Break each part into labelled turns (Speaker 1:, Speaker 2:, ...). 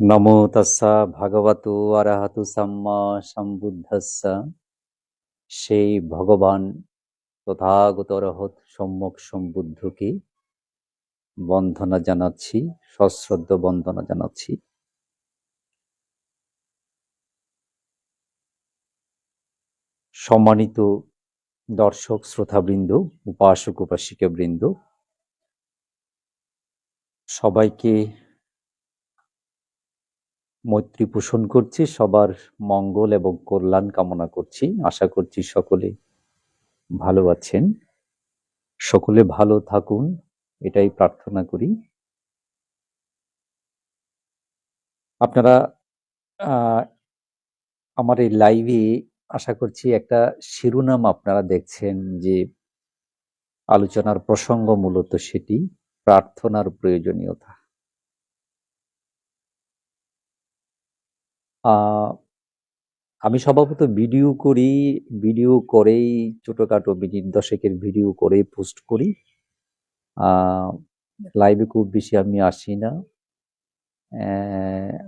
Speaker 1: নমো তস্সা ভাগবতু আরাহাতু সাম্মা সম্বুদ্ধস্স সেই ভগবান তথাগত রহত সম্যক সম্বুদ্ধকে বন্ধনা জানাচ্ছি সশ্রদ্ধ বন্দনা জানাচ্ছি সম্মানিত দর্শক, শ্রোতাবৃন্দ, উপাসক উপাসিকা বৃন্দ সবাইকে মৈত্রী পোষণ করছি, সবার মঙ্গল এবং কল্যাণ কামনা করছি। আশা করছি সকলে ভালো আছেন। সকলে ভালো থাকুন, এটাই প্রার্থনা করি। আপনারা আমার এই লাইভে আশা করছি একটা শিরোনাম আপনারা দেখছেন যে আলোচনার প্রসঙ্গ মূলত সেটি, প্রার্থনার প্রয়োজনীয়তা। আমি স্বভাবত ভিডিও করি, ভিডিও করেই ছোটখাটো মিনিট দশেকের ভিডিও করে পোস্ট করি। লাইভে খুব বেশি আমি আসি না।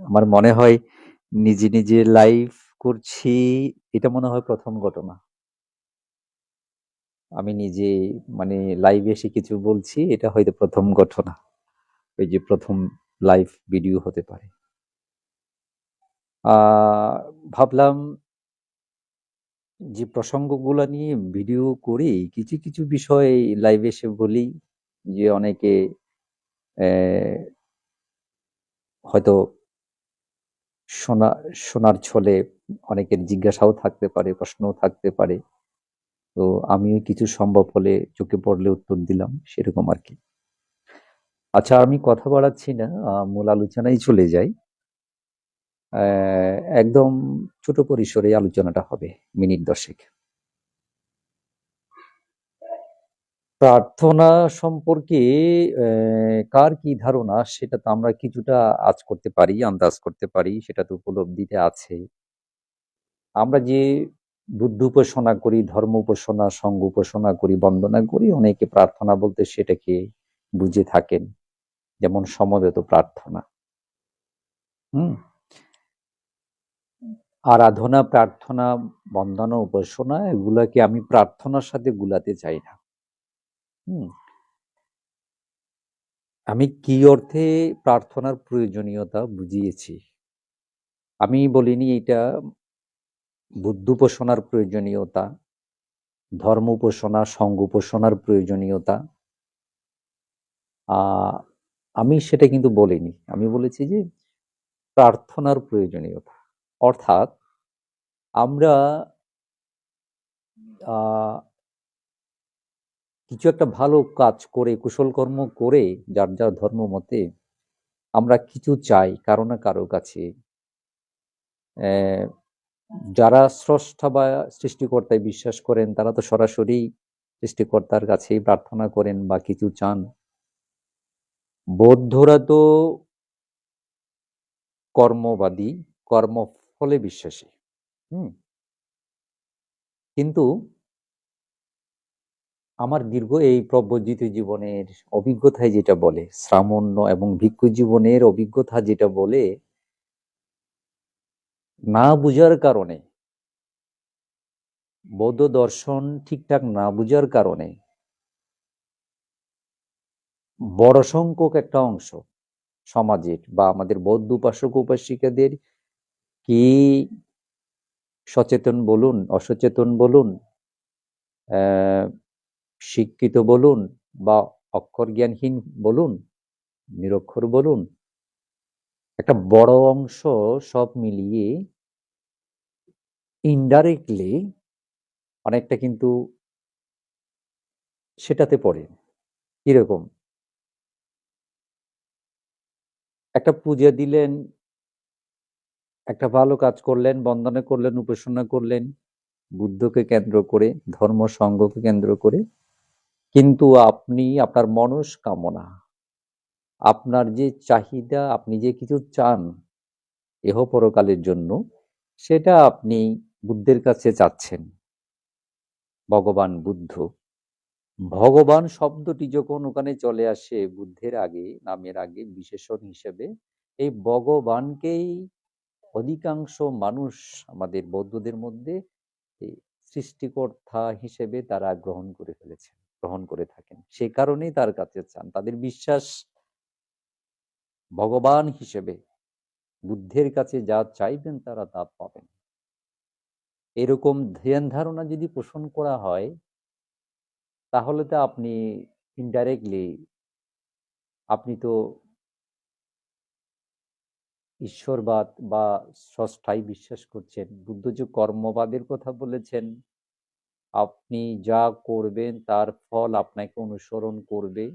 Speaker 1: আমার মনে হয় নিজে নিজে লাইভ করছি, এটা মনে হয় প্রথম ঘটনা। আমি নিজে মানে লাইভে এসে কিছু বলছি, এটা হয়তো প্রথম ঘটনা। ওই যে প্রথম লাইভ ভিডিও হতে পারে। ভাবলাম যে প্রসঙ্গগুলো নিয়ে ভিডিও করি, কিছু কিছু বিষয় লাইভে এসে বলি, যে অনেকে হয়তো শোনা শোনার ছলে অনেকের জিজ্ঞাসাও থাকতে পারে, প্রশ্নও থাকতে পারে। তো আমিও কিছু সম্ভব হলে চোখে পড়লে উত্তর দিলাম, সেরকম আর কি। আচ্ছা আমি কথা বাড়াচ্ছি না মূল আলোচনায় চলে যাই। একদম ছোট পরিসরে আলোচনাটা হবে, মিনিট দশেক। প্রার্থনা সম্পর্কে কার কি ধারণা, সেটা তো আমরা কিছুটা আজ করতে পারি, আন্দাজ করতে পারি, সেটা তো উপলব্ধিতে আছে। আমরা যে বুদ্ধ উপাসনা করি, ধর্ম উপাসনা, সঙ্গ উপাসনা করি, বন্দনা করি, অনেকে প্রার্থনা বলতে সেটাকে বুঝে থাকেন। যেমন সমবেত প্রার্থনা। হুম? আরাধনা, প্রার্থনা, বন্দনা, উপাসনা, এগুলাকে আমি প্রার্থনার সাথে গুলাতে চাই না। হুম? আমি কি অর্থে প্রার্থনার প্রয়োজনীয়তা বুঝিয়েছি? আমি বলিনি এটা বুদ্ধ উপাসনার প্রয়োজনীয়তা, ধর্ম উপাসনা, সঙ্গ উপাসনার প্রয়োজনীয়তা আমি সেটা কিন্তু বলিনি। আমি বলেছি যে প্রার্থনার প্রয়োজনীয়তা। অর্থাৎ আমরা কিছু একটা ভালো কাজ করে, কুশল কর্ম করে, যার যার ধর্ম মতে আমরা কিছু চাই, কারও না কারও কাছে যারা স্রষ্টা বা সৃষ্টিকর্তায় বিশ্বাস করেন, তারা তো সরাসরি সৃষ্টিকর্তার কাছেই প্রার্থনা করেন বা কিছু চান। বৌদ্ধরা তো কর্মবাদী, কর্মফলে বিশ্বাসী, হুম? কিন্তু আমার দীর্ঘ এই প্রব্রজিত জীবনের অভিজ্ঞতায় যেটা বলে, শ্রামণ্য এবং ভিক্ষু জীবনের অভিজ্ঞতা যেটা বলে না বুঝার কারণে, বৌদ্ধ দর্শন ঠিকঠাক না বুঝার কারণে বড় সংখ্যক একটা অংশ সমাজের বা আমাদের বৌদ্ধ উপাসক উপাসিকাদের কি সচেতন বলুন, অসচেতন বলুন শিক্ষিত বলুন বা অক্ষর জ্ঞানহীন বলুন, নিরক্ষর বলুন একটা বড় অংশ সব মিলিয়ে ইনডাইরেক্টলি অনেকটা কিন্তু সেটাতে পড়ে। কীরকম? একটা পূজা দিলেন, একটা ভালো কাজ করলেন, বন্দনা করলেন, উপাসনা করলেন, বুদ্ধকে কেন্দ্র করে ধর্ম সংঘকে কেন্দ্র করে, কিন্তু আপনি আপনার মনস্কামনা আপনার যে চাহিদা, আপনি যে কিছু চান এহ পরকালের জন্য, সেটা আপনি বুদ্ধের কাছে চাচ্ছেন। ভগবান বুদ্ধ। ভগবান শব্দটি যখন ওখানে চলে আসে বুদ্ধের আগে, নামের আগে, বিশেষণ হিসেবে, এই ভগবানকেই অধিকাংশ মানুষ আমাদের বৌদ্ধদের মধ্যে সৃষ্টিকর্তা হিসেবে তারা গ্রহণ করে ফেলেছেন, গ্রহণ করে থাকেন। সে কারণেই তার কাছে চান। তাদের বিশ্বাস ভগবান হিসেবে বুদ্ধের কাছে যা চাইবেন তারা তা পাবেন। এরকম ধ্যান ধারণা যদি পোষণ করা হয়, তাহলে তো আপনি ইনডাইরেক্টলি আপনি তো ঈশ্বরবাদ বা ষষ্ঠাই বিশ্বাস করছেন। বুদ্ধ যে কর্মবাদের কথা বলেছেন, আপনি যা করবেন তার ফল আপনাকে অনুসরণ করবে।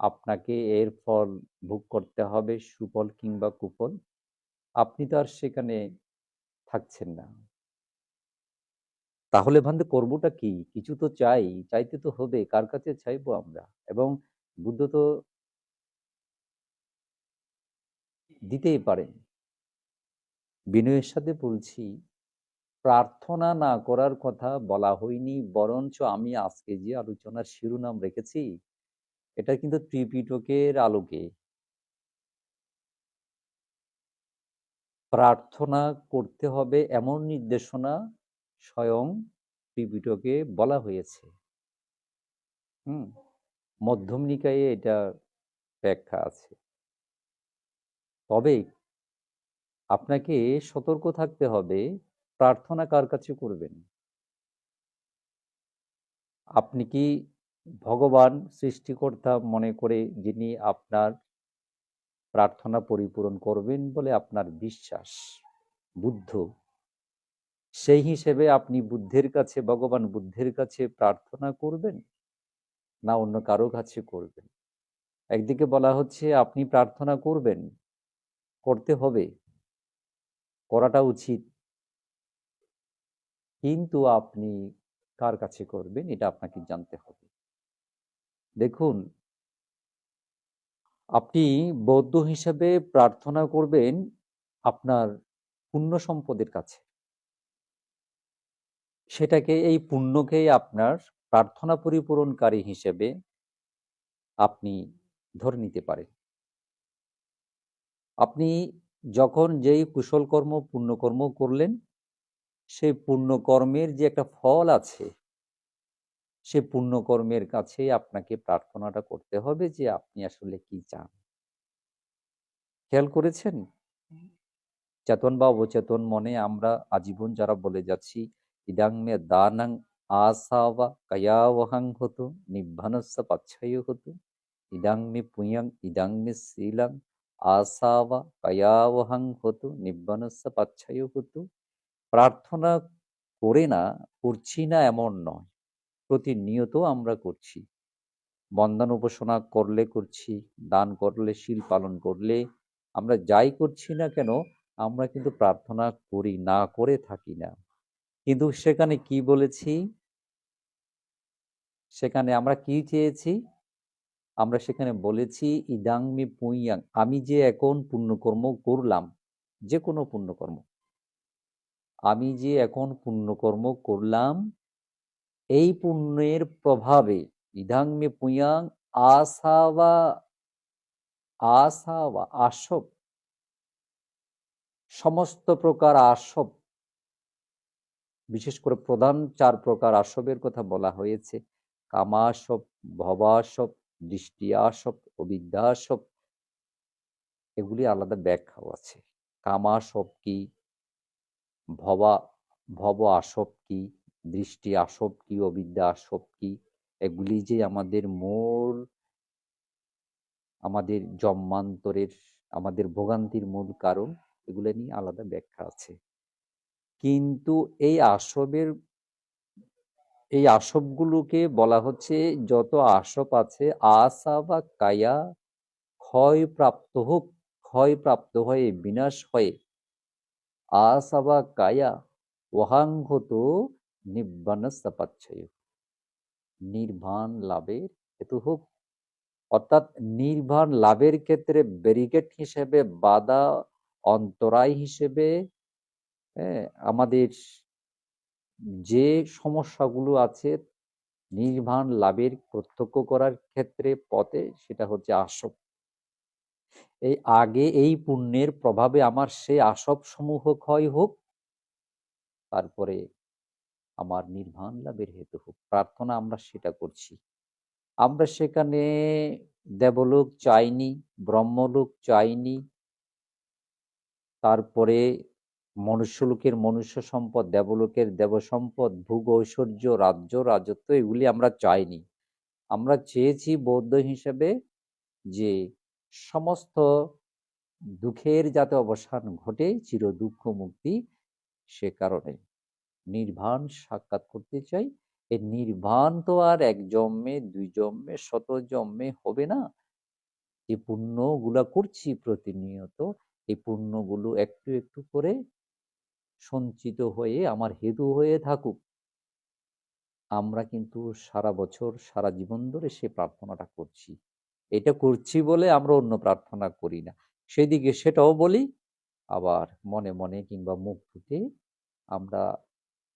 Speaker 1: আপনাকে এর ফল ভোগ করতে হবে সুফল কিংবা কুফল। আপনি তো আর সেখানে থাকছেন না। তাহলে ভান্তে করবোটা কি? কিছু তো চাই, চাইতে তো হবে, কার কাছে চাইব আমরা? এবং বুদ্ধ তো দিতেই পারেন বিনয়ের সাথে বলছি, প্রার্থনা না করার কথা বলা হয়নি, বরঞ্চ আমি আজকে যে আলোচনার শিরোনাম রেখেছি এটা কিন্তু ত্রিপিটকের আলোকে। প্রার্থনা করতে হবে এমন নির্দেশনা স্বয়ং ত্রিপিটকে বলা হয়েছে। হুম? মধ্যম নিকায়ে এটা ব্যাখ্যা আছে। তবে আপনাকে সতর্ক থাকতে হবে, প্রার্থনা কার কাছে করবেন? আপনি কি ভগবান সৃষ্টিকর্তা মনে করে যিনি আপনার প্রার্থনা পরিপূরণ করবেন বলে আপনার বিশ্বাস, বুদ্ধ। সেই হিসেবে আপনি বুদ্ধের কাছে, ভগবান বুদ্ধের কাছে প্রার্থনা করবেন না অন্য কারও কাছে করবেন? একদিকে বলা হচ্ছে আপনি প্রার্থনা করবেন, করতে হবে, করাটা উচিত। কিন্তু আপনি কার কাছে করবেন এটা আপনাকে জানতে হবে। দেখুন, আপনি বৌদ্ধ হিসাবে প্রার্থনা করবেন আপনার পুণ্য সম্পদের কাছে। সেটাকে, এই পুণ্যকেই আপনার প্রার্থনা পরিপূরণকারী হিসেবে আপনি ধরে নিতে পারেন। আপনি যখন যেই কুশলকর্ম, পুণ্যকর্ম করলেন, সেই পুণ্যকর্মের যে একটা ফল আছে সে পুণ্যকর্মের কাছে আপনাকে প্রার্থনাটা করতে হবে যে আপনি আসলে কি চান? খেয়াল করেছেন? চেতন বা অবচেতন মনে আমরা আজীবন যারা বলে যাচ্ছি ইদাং মে দানাং আসাবা কয়াবহাং হতো নির্বাণস্য পাচ্ছয় হতো ইদাং মে পুয়াং ইদাং মে শীলাং আসাবা কয়াবহাং হতো নির্বাণস্য পাচ্ছয় হতো। প্রার্থনা করে না করছি না এমন নয়। প্রতিনিয়ত আমরা করছি। বন্দন উপাসনা করলে করছি, দান করলে, শিল পালন করলে, আমরা যাই করছি না কেন, আমরা কিন্তু প্রার্থনা করি, না করে থাকি না। কিন্তু সেখানে কি বলেছি? সেখানে আমরা কি চেয়েছি? আমরা সেখানে বলেছি ইদাংমি পুইয়াং। আমি যে এখন পুণ্যকর্ম করলাম, যে কোনো পুণ্যকর্ম। আমি যে এখন পুণ্যকর্ম করলাম এই পুণ্যের প্রভাবে ইদাংমে পুয়াং আসাবা আসাবা আসব। সমস্ত প্রকার আসব। বিশেষ করে প্রধান চার প্রকার আসবের কথা বলা হয়েছে। কামাসব, ভবাসব দৃষ্টি আসব অবিদ্যাসব, এগুলি আলাদা ব্যাখ্যাও আছে। কামাসব কি? ভবা, ভব আসব কি? দৃষ্টি আসব কি, অবিদ্যা আসব কি, এগুলি যে আমাদের মূল আমাদের জন্মান্তরের, আমাদের ভোগান্তির মূল কারণ, এগুলো নিয়ে আলাদা ব্যাখ্যা আছে। কিন্তু এই আসবের, এই আসবগুলোকে বলা হচ্ছে যত আসব আছে আসা বা কায়া ক্ষয় প্রাপ্ত হোক, ক্ষয় প্রাপ্ত হয়ে, বিনাশ হয়ে আসা বা কায়া ওহাঙ্গত নিব্বান সাপাচ্ছয় নির্বাণ লাভের হেতু হোক। অর্থাৎ নির্বাণ লাভের ক্ষেত্রে ব্যারিকেড হিসেবে বাধা অন্তরায় হিসেবে হ্যাঁ, আমাদের যে সমস্যাগুলো আছে নির্বাণ লাভের প্রত্যক্ষ করার ক্ষেত্রে পথে সেটা হচ্ছে আসব। এই আগে এই পুণ্যের প্রভাবে আমার সেই আসব সমূহ ক্ষয় হোক তারপরে আমার নির্বাণ লাভের হেতু। হোক প্রার্থনা আমরা সেটা করছি। আমরা সেখানে দেবলোক চাইনি, ব্রহ্মলোক চাইনি। তারপরে মনুষ্যলোকের মনুষ্য সম্পদ, দেবলোকের দেব সম্পদ, ভোগ, ঐশ্বর্য, রাজ্য, রাজত্ব এগুলি আমরা চাইনি। আমরা চেয়েছি বৌদ্ধ হিসেবে যে সমস্ত দুঃখের যাতে অবসান ঘটে চির দুঃখ মুক্তি সে কারণে। নির্বাণ সাক্ষাৎ করতে চাই। এই নির্বাণ তো আর এক জন্মে, দুই জন্মে, শত জন্মে হবে না। যে পুণ্যগুলা করছি প্রতিনিয়ত। এই পুণ্যগুলো একটু একটু করে সঞ্চিত হয়ে আমার হেতু হয়ে থাকুক। আমরা কিন্তু সারা বছর, সারা জীবন ধরে সে প্রার্থনাটা করছি। এটা করছি বলে আমরা অন্য প্রার্থনা করি না। সেদিকে সেটাও বলি, আবার মনে মনে কিংবা মুখ ফুটে আমরা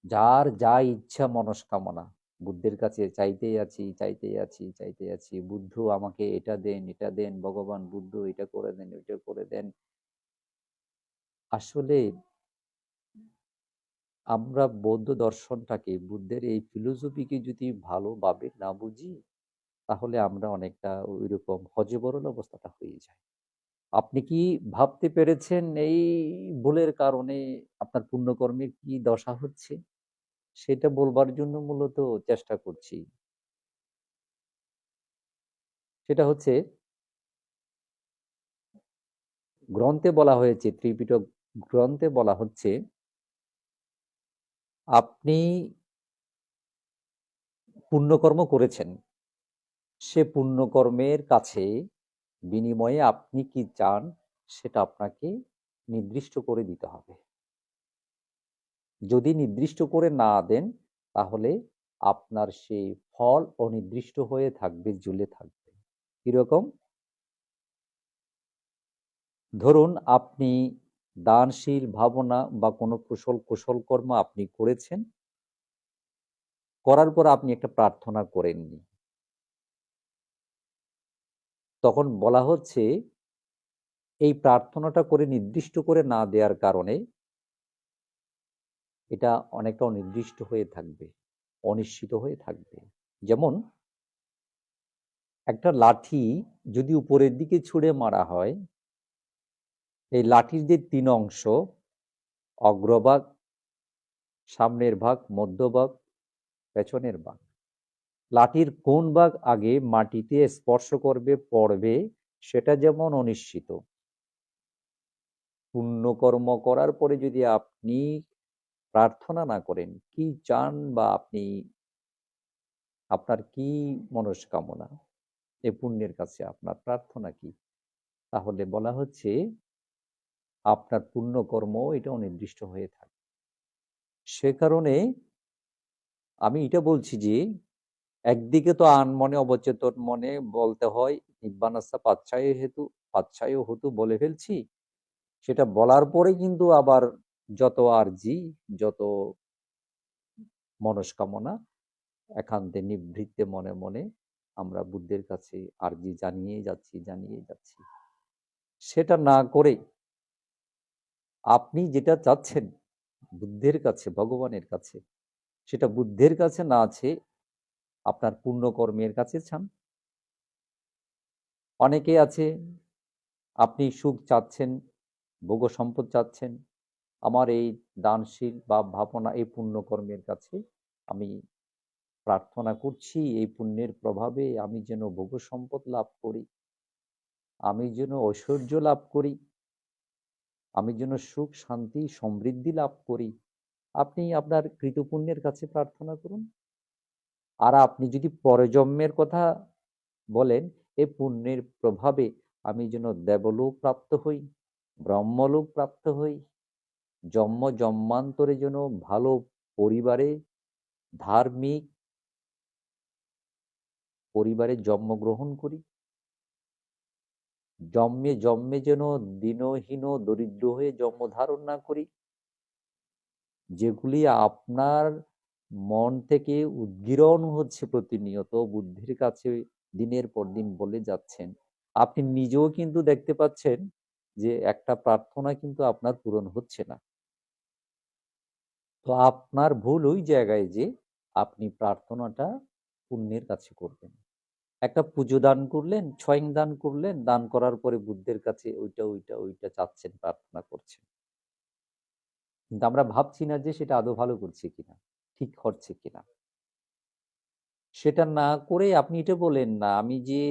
Speaker 1: যার যা ইচ্ছা মনস্কামনা। বুদ্ধের কাছে চাইতেই আছি চাইতেই আছি চাইতে আছি। বুদ্ধ আমাকে এটা দেন এটা দেন, ভগবান বুদ্ধ এটা করে দেন, ওইটা করে দেন। আসলে আমরা বৌদ্ধ দর্শনটাকে, বুদ্ধের এই ফিলোসফিকে যদি ভালোভাবে না বুঝি, তাহলে আমরা অনেকটা ওই রকম হজবরল অবস্থাটা হয়ে যায় আপনি কি ভাবতে পেরেছেন এই ভুলের কারণে আপনার পুণ্যকর্মের কি দশা হচ্ছে? সেটা বলবার জন্য মূলত চেষ্টা করছি। সেটা হচ্ছে গ্রন্থে বলা হয়েছে, ত্রিপিটক গ্রন্থে বলা হচ্ছে, আপনি পুণ্যকর্ম করেছেন। সে পুণ্যকর্মের কাছে বিনিময়ে আপনি কি চান, সেটা আপনাকে নির্দিষ্ট করে দিতে হবে। যদি নির্দিষ্ট করে না দেন, তাহলে আপনার সেই ফল অনির্দিষ্ট হয়ে থাকবে ঝুলে থাকবে। কীরকম? ধরুন আপনি দানশীল, ভাবনা বা কোনো কুশল কুশল কর্ম আপনি করেছেন। করার পর আপনি একটা প্রার্থনা করেননি। তখন বলা হচ্ছে, এই প্রার্থনাটা করে নির্দিষ্ট করে না দেওয়ার কারণে এটা অনেকটা অনির্দিষ্ট হয়ে থাকবে, অনিশ্চিত হয়ে থাকবে। যেমন, একটা লাঠি যদি উপরের দিকে ছুঁড়ে মারা হয়, এই লাঠির যে তিন অংশ, অগ্রভাগ, সামনের ভাগ, মধ্যভাগ, পেছনের ভাগ, লাঠির কোন ভাগ আগে মাটিতে স্পর্শ করবে, পড়বে, সেটা যেমন অনিশ্চিত, পুণ্যকর্ম করার পরে যদি আপনি প্রার্থনা না করেন, কি চান বা আপনি আপনার কি মনস্কামনা? এ পুণ্যের কাছে আপনার প্রার্থনা কি? তাহলে বলা হচ্ছে, আপনার পুণ্যকর্ম এটা অনির্দিষ্ট হয়ে থাকে। সে কারণে আমি এটা বলছি যে, একদিকে তো আন মনে অবচেতন মনে বলতে হয় নিব্বানাসা পাচ্ছায় হেতু পাচ্ছায় হতু বলে ফেলছি। সেটা বলার পরে কিন্তু আবার যত আরজি, যত মনস্কামনা, একান্তে নিবৃত্তে মনে মনে আমরা বুদ্ধের কাছে আরজি জানিয়ে যাচ্ছি জানিয়ে যাচ্ছি। সেটা না করে আপনি যেটা চাচ্ছেন বুদ্ধের কাছে, ভগবানের কাছে, সেটা বুদ্ধের কাছে না আছে আপনার পুণ্যকর্মের কাছে চান। অনেকে আছে, আপনি সুখ চাচ্ছেন ভোগ সম্পদ চাচ্ছেন আমার এই দানশীল বা ভাবনা, এই পুণ্যকর্মের কাছে আমি প্রার্থনা করছি, এই পুণ্যের প্রভাবে আমি যেন ভোগ সম্পদ লাভ করি, আমি যেন ঐশ্বর্য লাভ করি, আমি যেন সুখ, শান্তি, সমৃদ্ধি লাভ করি। আপনি আপনার কৃতপুণ্যের কাছে প্রার্থনা করুন। আর আপনি যদি পরজন্মের কথা বলেন এই পুণ্যের প্রভাবে আমি যেন দেবলোক প্রাপ্ত হই, ব্রহ্মলোক প্রাপ্ত হই জন্ম জন্মান্তরে যেন ভালো পরিবারে, ধার্মিক পরিবারে জন্মগ্রহণ করি। জন্মে জন্মে যেন দীনহীন দরিদ্র হয়ে জন্ম ধারণ না করি। যেগুলি আপনার মন থেকে উদ্গীরণ হচ্ছে প্রতিনিয়ত, বুদ্ধির কাছে দিনের পর দিন বলে যাচ্ছেন। আপনি নিজেও কিন্তু দেখতে পাচ্ছেন যে একটা প্রার্থনা কিন্তু আপনার পূরণ হচ্ছে না। তো আপনার ভুল ওই জায়গায় যে আপনি প্রার্থনাটা পুণ্যের কাছে করবেন। একটা পুজো দান করলেন ছয়ং দান করলেন, দান করার পরে বুদ্ধের কাছে ওইটা ওইটা ওইটা চাচ্ছেন, প্রার্থনা করছেন। কিন্তু আমরা ভাবছি না যে সেটা আদৌ ভালো করছে কিনা, ঠিক হচ্ছে কিনা। সেটা না করে আপনি এটা বলেন না, আমি যে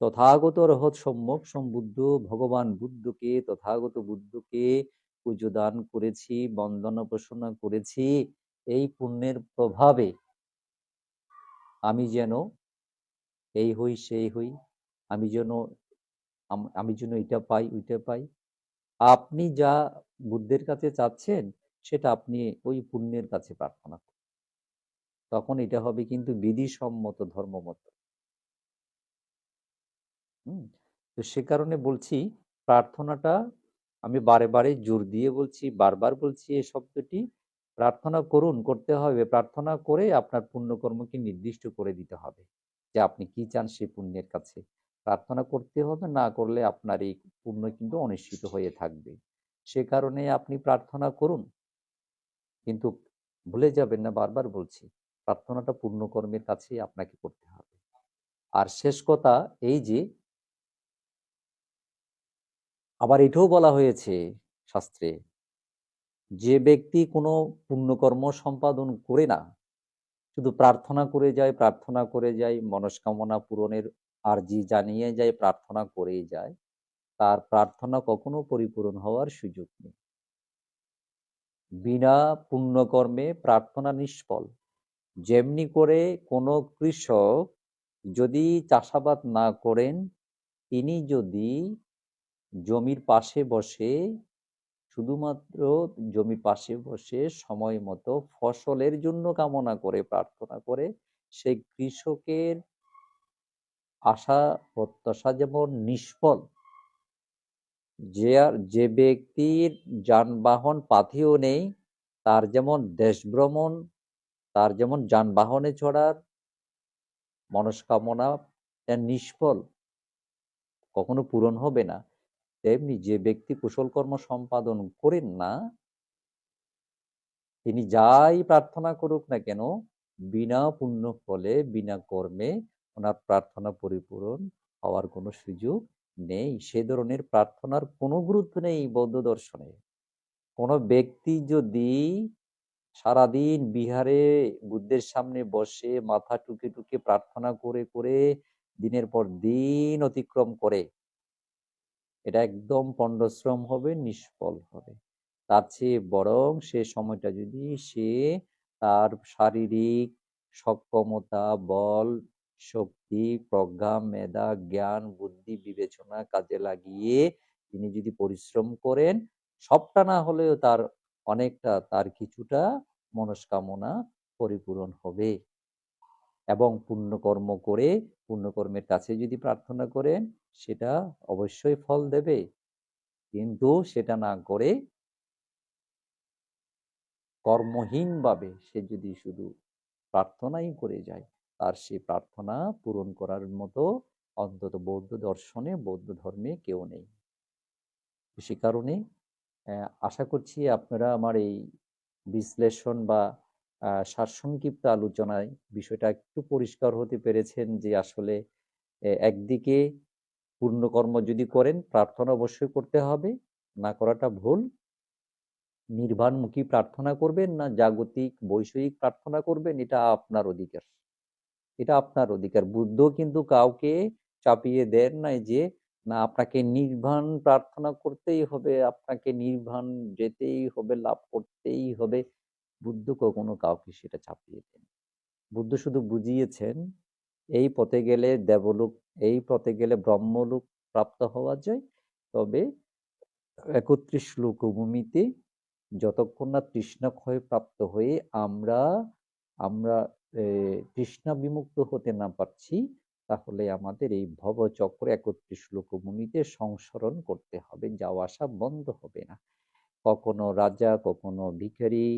Speaker 1: তথাগত রহৎ সম্যক সম্বুদ্ধ ভগবান বুদ্ধকে, তথাগত বুদ্ধকে পুজো দান করেছি, বন্দনা উপাসনা করেছি, এই পুণ্যের প্রভাবে আমি যেন এই হই, সেই হই, আমি যেন আমি যেন এটা পাই, ওইটা পাই। আপনি যা বুদ্ধের কাছে চাচ্ছেন, সেটা আপনি ওই পুণ্যের কাছে প্রার্থনা করুন। তখন এটা হবে কিন্তু বিধিসম্মত ধর্মমত। হুম? তো সে কারণে বলছি, প্রার্থনাটা আমি বারে বারে জোর দিয়ে বলছি, বারবার বলছি এই শব্দটি। প্রার্থনা করুন, করতে হবে। প্রার্থনা করে আপনার পুণ্যকর্মকে নির্দিষ্ট করে দিতে হবে যে আপনি কি চান সেই পুণ্যের কাছে। প্রার্থনা করতে হবে, না করলে আপনার এই পুণ্য কিন্তু অনিশ্চিত হয়ে থাকবে। সে কারণে আপনি প্রার্থনা করুন। কিন্তু ভুলে যাবেন না, বারবার বলছি, প্রার্থনাটা পুণ্যকর্মের কাছেই আপনাকে করতে হবে। আর শেষ কথা এই যে আবার এটাও বলা হয়েছে শাস্ত্রে, যে ব্যক্তি কোনো পুণ্যকর্ম সম্পাদন করে না, শুধু প্রার্থনা করে যায়, প্রার্থনা করে যায়, মনস্কামনা পূরণের আর্জি জানিয়ে যায়, প্রার্থনা করেই যায়, তার প্রার্থনা কখনো পরিপূরণ হওয়ার সুযোগ নেই। বিনা পুণ্যকর্মে প্রার্থনা নিষ্ফল। যেমনি করে কোনো কৃষক যদি চাষাবাদ না করেন, তিনি যদি জমির পাশে বসে, শুধুমাত্র জমির পাশে বসে সময় মতো ফসলের জন্য কামনা করে, প্রার্থনা করে সেই কৃষকের আশা, প্রত্যাশা যেমন নিষ্ফল, যে আর, যে ব্যক্তির যানবাহন পাথেও নেই, তার যেমন দেশ ভ্রমণ, তার যেমন যানবাহনে চড়ার মনস্কামনা নিষ্ফল, কখনো পূরণ হবে না। তেমনি যে ব্যক্তি কুশল কর্ম সম্পাদন করেন না, তিনি যাই প্রার্থনা করুক না কেন, বিনা পুণ্য ফলে বিনা কর্মে ওনার প্রার্থনা পরিপূরণ হওয়ার কোনো সুযোগ নেই। সে ধরনের প্রার্থনার কোনো গুরুত্ব নেই বৌদ্ধ দর্শনে। কোনো ব্যক্তি যদি সারাদিন বিহারে বুদ্ধের সামনে বসে মাথা টুকে টুকে প্রার্থনা করে করে দিনের পর দিন অতিক্রম করে এটা একদম পণ্ডশ্রম হবে, নিষ্ফল হবে। তার চেয়ে বরং সে সময়টা যদি সে তার শারীরিক সক্ষমতা, বল, শক্তি, প্রজ্ঞা, মেধা, জ্ঞান, বুদ্ধি, বিবেচনা কাজে লাগিয়ে তিনি যদি পরিশ্রম করেন, সবটা না হলেও তার অনেকটা, তার কিছুটা মনস্কামনা পরিপূরণ হবে। এবং পুণ্যকর্ম করে, পুণ্যকর্মের কাছে যদি প্রার্থনা করেন সেটা অবশ্যই ফল দেবে। কিন্তু সেটা না করে কর্মহীনভাবে সে যদি শুধু প্রার্থনাই করে যায়, তার সেই প্রার্থনা পূরণ করার মতো অন্তত বৌদ্ধ দর্শনে, বৌদ্ধ ধর্মে কেউ নেই। সে কারণে আশা করছি আপনারা আমার এই বিশ্লেষণ বা সারসংক্ষিপ্ত আলোচনায় বিষয়টা একটু পরিষ্কার হতে পেরেছেন যে আসলে একদিকে পূর্ণকর্ম যদি করেন, প্রার্থনা অবশ্যই করতে হবে। না করাটা ভুল। নির্বাণমুখী প্রার্থনা করবেন, না জাগতিক, বৈষয়িক প্রার্থনা করবেন, এটা আপনার অধিকার। এটা আপনার অধিকার। বুদ্ধ কিন্তু কাউকে চাপিয়ে দেন নাই যে, না, আপনাকে নির্বাণ প্রার্থনা করতেই হবে, আপনাকে নির্বাণ যেতেই হবে, লাভ করতেই হবে। বুদ্ধ কখনো কাউকে সেটা চাপিয়ে দেন। বুদ্ধ শুধু বুঝিয়েছেন, এই পথে গেলে দেবলোক এই পথে গেলে ব্রহ্মলোক প্রাপ্ত হওয়া যায়। তবে একত্রিশ লোকভূমিতে যতক্ষণ না তৃষ্ণাক্ষয় প্রাপ্ত হয়ে আমরা আমরা তৃষ্ণা বিমুক্ত হতে না পারছি, তাহলে আমাদের এই ভবচক্র একত্রিশ লোকভূমিতে সংসরণ করতে হবে, যাওয়া আসা বন্ধ হবে না। কখনো রাজা, কখনো ভিখারি,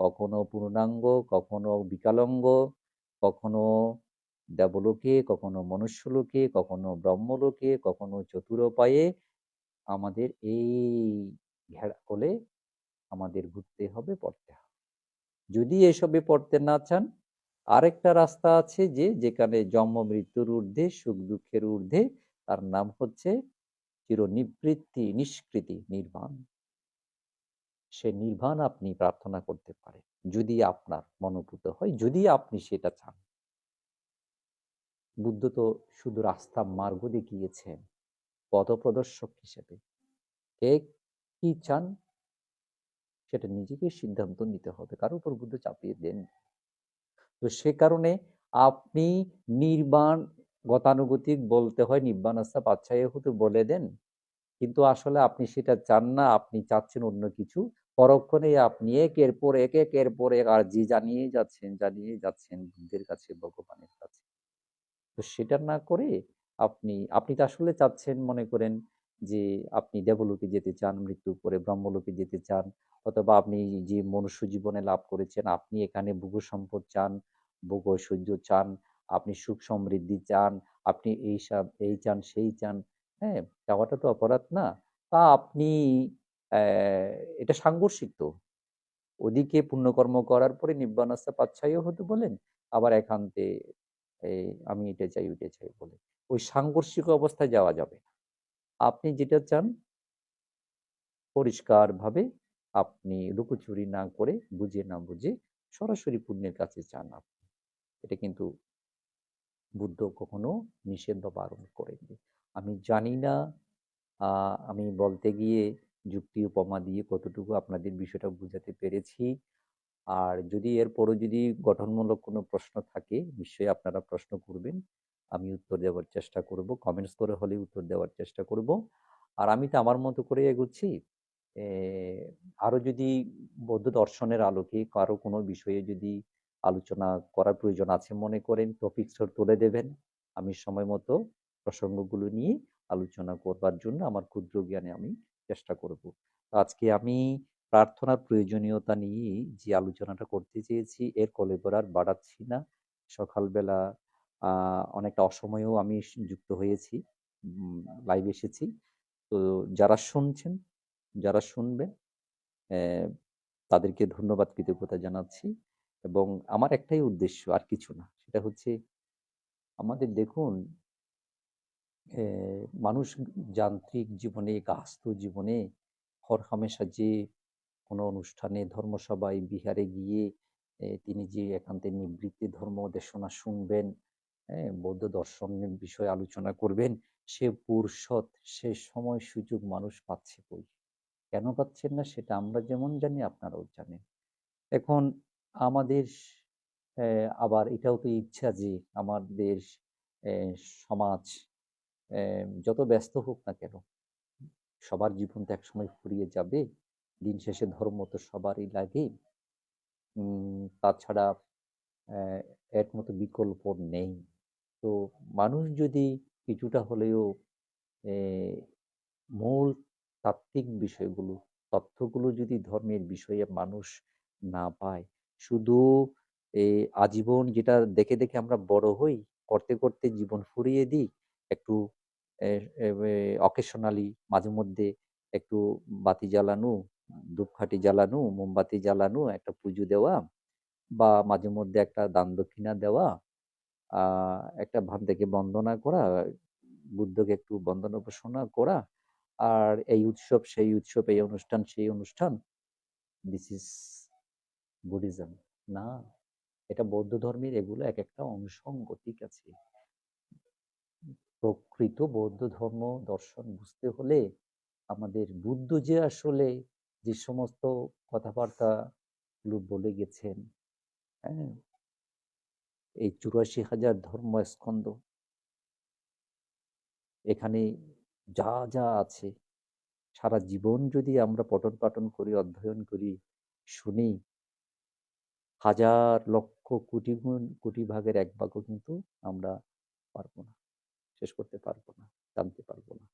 Speaker 1: কখনো পূর্ণাঙ্গ, কখনো বিকালাঙ্গ, কখনো দেবলোকে কখনো মনুষ্যলোকে, কখনো ব্রহ্মলোকে, কখনো চতুরোপায়ে আমাদের এই ঘেরা কোলে আমাদের ঘুরতে হবে, পড়তে হবে। যদি এসবে পড়তে না চান, আরেকটা রাস্তা আছে যে, যেখানে জন্ম, মৃত্যুর ঊর্ধ্বে, সুখ, দুঃখের ঊর্ধ্বে, তার নাম হচ্ছে চিরনিবৃত্তি নিষ্কৃতি নির্বাণ। সে নির্বাণ আপনি প্রার্থনা করতে পারেন, যদি আপনার মনোভূত হয়, যদি আপনি সেটা চান। বুদ্ধ তো শুধু রাস্তা মার্গ দেখিয়েছেন পথপ্রদর্শক হিসেবে। কে কি চান? সেটা নিজেকে সিদ্ধান্ত নিতে হবে। কারোর উপর বুদ্ধ চাপিয়ে দেন তো সে কারণে আপনি নির্বাণ, গতানুগতিক বলতে হয় নির্বাণ আস্থা পাচ্ছায় হতে বলে দেন। কিন্তু আসলে আপনি সেটা চান না, আপনি চাচ্ছেন অন্য কিছু। পরক্ষণে আপনি একের পর এক, একের পর এক আর জি জানিয়ে যাচ্ছেন জানিয়ে যাচ্ছেন বুদ্ধের কাছে, ভগবানের কাছে। তো সেটা না করে আপনি আপনি তো আসলে চাচ্ছেন মনে করেন যে আপনি দেবলোকে যেতে চান মৃত্যুর পরে ব্রহ্মলোকে যেতে চান, অথবা আপনি যে মনুষ্য জীবনে লাভ করেছেন, আপনি এখানে ভোগ সম্পদ চান, ভোগ ঐশ্বর্য চান, আপনি সুখ সমৃদ্ধি চান, আপনি এই সব এই চান, সেই চান হ্যাঁ? চাওয়াটা তো অপরাধ না। তা আপনি এটা সাংঘর্ষিক তো। ওদিকে পুণ্যকর্ম করার পরে নিব্বানাস্তা পাচ্ছাইও হতে বলেন, আবার একান্তে এই আমি এটা চাই, ওইটা চাই বলে। ওই সাংঘর্ষিক অবস্থায় যাওয়া যাবে আপনি যেটা চান পরিষ্কারভাবে আপনি লুকোচুরি না করে, বুঝে না বুঝে সরাসরি পুণ্যের কাছে চান আপনি। এটা কিন্তু বুদ্ধ কখনো নিষেধ বা বারণ করেননি। আমি জানি না আমি বলতে গিয়ে যুক্তি, উপমা দিয়ে কতটুকু আপনাদের বিষয়টা বুঝাতে পেরেছি। আর যদি এরপরও যদি গঠনমূলক কোনো প্রশ্ন থাকে, নিশ্চয়ই আপনারা প্রশ্ন করবেন। আমি উত্তর দেওয়ার চেষ্টা করব কমেন্টস করে হলে উত্তর দেওয়ার চেষ্টা করব। আর আমি তো আমার মতো করে এগোচ্ছি আরও যদি বৌদ্ধ দর্শনের আলোকে কারও কোনো বিষয়ে যদি আলোচনা করার প্রয়োজন আছে মনে করেন টপিকস তুলে দেবেন। আমি সময় মতো প্রসঙ্গগুলো নিয়ে আলোচনা করবার জন্য আমার ক্ষুদ্র জ্ঞানে আমি চেষ্টা করব। আজকে আমি প্রার্থনার প্রয়োজনীয়তা নিয়ে যে আলোচনাটা করতে চেয়েছি, এর কলেবর আর বাড়াচ্ছি না। সকালবেলা অনেকটা অসময়েও আমি যুক্ত হয়েছি লাইভ এসেছি। তো যারা শুনছেন, যারা শুনবেন তাদেরকে ধন্যবাদ, কৃতজ্ঞতা জানাচ্ছি এবং আমার একটাই উদ্দেশ্য আর কিছু না, সেটা হচ্ছে আমাদের দেখুন মানুষ যান্ত্রিক জীবনে, গাস্ত জীবনে, হর হামেশা যে কোনো অনুষ্ঠানে ধর্মসভায় বিহারে গিয়ে তিনি যে একান্তে নিবৃত্তি ধর্ম দেশনা শুনবেন বৌদ্ধ দর্শনের বিষয়ে আলোচনা করবেন, সে পুরুষত সে সময় সুযোগ মানুষ পাচ্ছে বই কেন পাচ্ছেন না সেটা আমরা যেমন জানি, আপনারাও জানেন। এখন আমাদের আবার এটাও তো ইচ্ছা যে আমাদের সমাজ যত ব্যস্ত হোক না কেন, সবার জীবন তো একসময় ফুরিয়ে যাবে। দিন শেষে ধর্ম তো সবারই লাগে তাছাড়া এর মতো বিকল্প নেই। তো মানুষ যদি কিছুটা হলেও মূল তাত্ত্বিক বিষয়গুলো, তথ্যগুলো যদি ধর্মের বিষয়ে মানুষ না পায়, শুধু আজীবন যেটা দেখে দেখে আমরা বড় হই, করতে করতে জীবন ফুরিয়ে দিই, একটু অকেশনালি মাঝে মধ্যে একটু বাতি জ্বালানো ধূপকাঠি জ্বালানো, মোমবাতি জ্বালানো, একটা পুজো দেওয়া বা মাঝে মধ্যে একটা দান দক্ষিণা দেওয়া একটা ভাব থেকে বন্দনা করা, বুদ্ধকে একটু বন্দনা উপাসনা করা আর এই উৎসব, সেই উৎসব, এই অনুষ্ঠান, সেই অনুষ্ঠান দিস ইজ বুদ্ধিজম না, এটা বৌদ্ধ ধর্মের এগুলো এক একটা অনুষঙ্গ ঠিক আছে? প্রকৃত বৌদ্ধ ধর্ম দর্শন বুঝতে হলে আমাদের বুদ্ধ যে আসলে যে সমস্ত কথাবার্তা গুলো বলে গেছেন হ্যাঁ? এই চুরাশি হাজার ধর্ম স্কন্দ এখানে যা যা আছে, সারা জীবন যদি আমরা পঠন পাঠন করি, অধ্যয়ন করি, শুনি, হাজার লক্ষ কোটি গুণ, কোটি ভাগের এক ভাগও কিন্তু আমরা পারব না, শেষ করতে পারব না জানতে পারব না।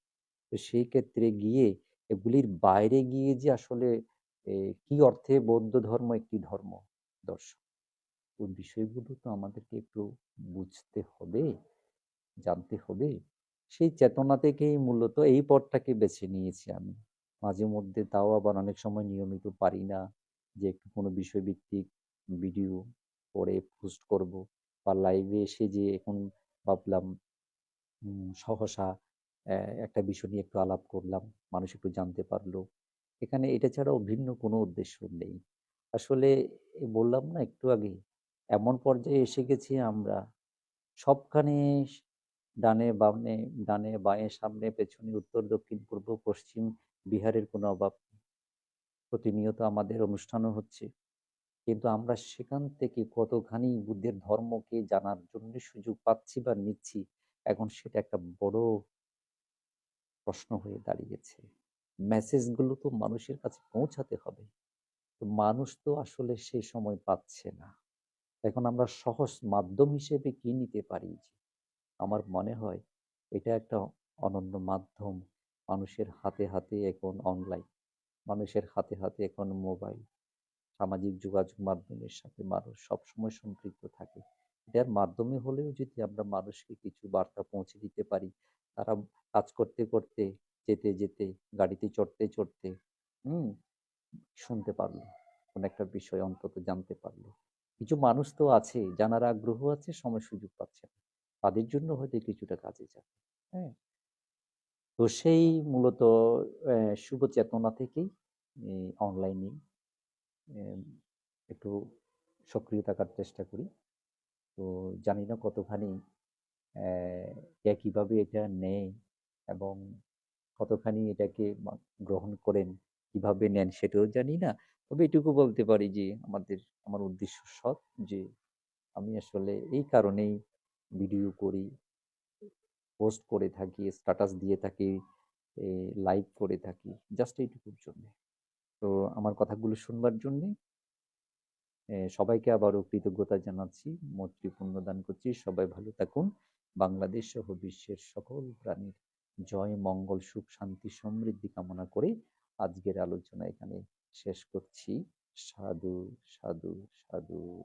Speaker 1: তো সেই ক্ষেত্রে গিয়ে এগুলির বাইরে গিয়ে যে আসলে কি অর্থে বৌদ্ধ ধর্ম একটি ধর্ম? দর্শন ওই বিষয়গুলো তো আমাদেরকে একটু বুঝতে হবে, জানতে হবে। সেই চেতনা থেকেই মূলত এই পথটাকে বেছে নিয়েছি আমি। মাঝে মধ্যে তাও আবার অনেক সময় নিয়মিত পারি না যে একটু কোনো বিষয়ভিত্তিক ভিডিও করে পোস্ট করব বা লাইভে এসে যে এখন ভাবলাম সহসা একটা বিষয় নিয়ে একটু আলাপ করলাম। মানুষ একটু জানতে পারল। এখানে এটা ছাড়াও ভিন্ন কোনো উদ্দেশ্য নেই। আসলে বললাম না একটু আগে, এমন পর্যায়ে এসে গেছি আমরা, সবখানে ডানে বামে ডানে বাঁয়ে সামনে, পেছনে, উত্তর, দক্ষিণ, পূর্ব, পশ্চিম, বিহারের কোনো অভাব। প্রতিনিয়ত আমাদের অনুষ্ঠানও হচ্ছে। কিন্তু আমরা সেখান থেকে কতখানি বুদ্ধের ধর্মকে জানার জন্য সুযোগ পাচ্ছি বা নিচ্ছি, এখন সেটা একটা বড় প্রশ্ন হয়ে দাঁড়িয়েছে। মেসেজগুলো তো মানুষের কাছে পৌঁছাতে হবে। তো মানুষ তো আসলে সেই সময় পাচ্ছে না। এখন আমরা সহজ মাধ্যম হিসেবে কি নিতে পারি আমার মনে হয় এটা একটা অনন্য মাধ্যম। মানুষের হাতে হাতে এখন অনলাইন মানুষের হাতে হাতে এখন মোবাইল সামাজিক যোগাযোগ মাধ্যমের সাথে মানুষ সবসময় সম্পৃক্ত থাকে। এটার মাধ্যমে হলেও যদি আমরা মানুষকে কিছু বার্তা পৌঁছে দিতে পারি তারা কাজ করতে করতে, যেতে যেতে, গাড়িতে চড়তে চড়তে, হুম, শুনতে পারল। কোন একটা বিষয় অন্তত জানতে পারল। কিছু মানুষ তো আছে, জানার আগ্রহ আছে, সময় সুযোগ পাচ্ছে না। তাদের জন্য হয়তো কিছুটা কাজে যাবে হ্যাঁ? তো সেই মূলত শুভ চেতনা থেকেই অনলাইনে একটু সক্রিয় থাকার চেষ্টা করি। তো জানি না কতখানি কে কীভাবে এটা নেয় এবং কতখানি এটাকে গ্রহণ করেন, কীভাবে নেন সেটাও জানি না। তবে এটুকু বলতে পারি যে, আমাদের, আমার উদ্দেশ্য সৎ যে, আমি আসলে এই কারণেই ভিডিও করি, পোস্ট করে থাকি, স্ট্যাটাস দিয়ে থাকি লাইভ করে থাকি, জাস্ট এইটুকুর জন্য। তো আমার কথাগুলো শুনবার জন্যে সবাইকে আবারও কৃতজ্ঞতা জানাচ্ছি, মৈত্রী পুণ্যদান করছি, সবাই ভালো থাকুন। বাংলাদেশ সহ বিশ্বের সকল প্রাণীর জয়, মঙ্গল, সুখ, শান্তি, সমৃদ্ধি কামনা করে আজকের আলোচনা এখানে শেষ করছি। সাধু সাধু সাধু।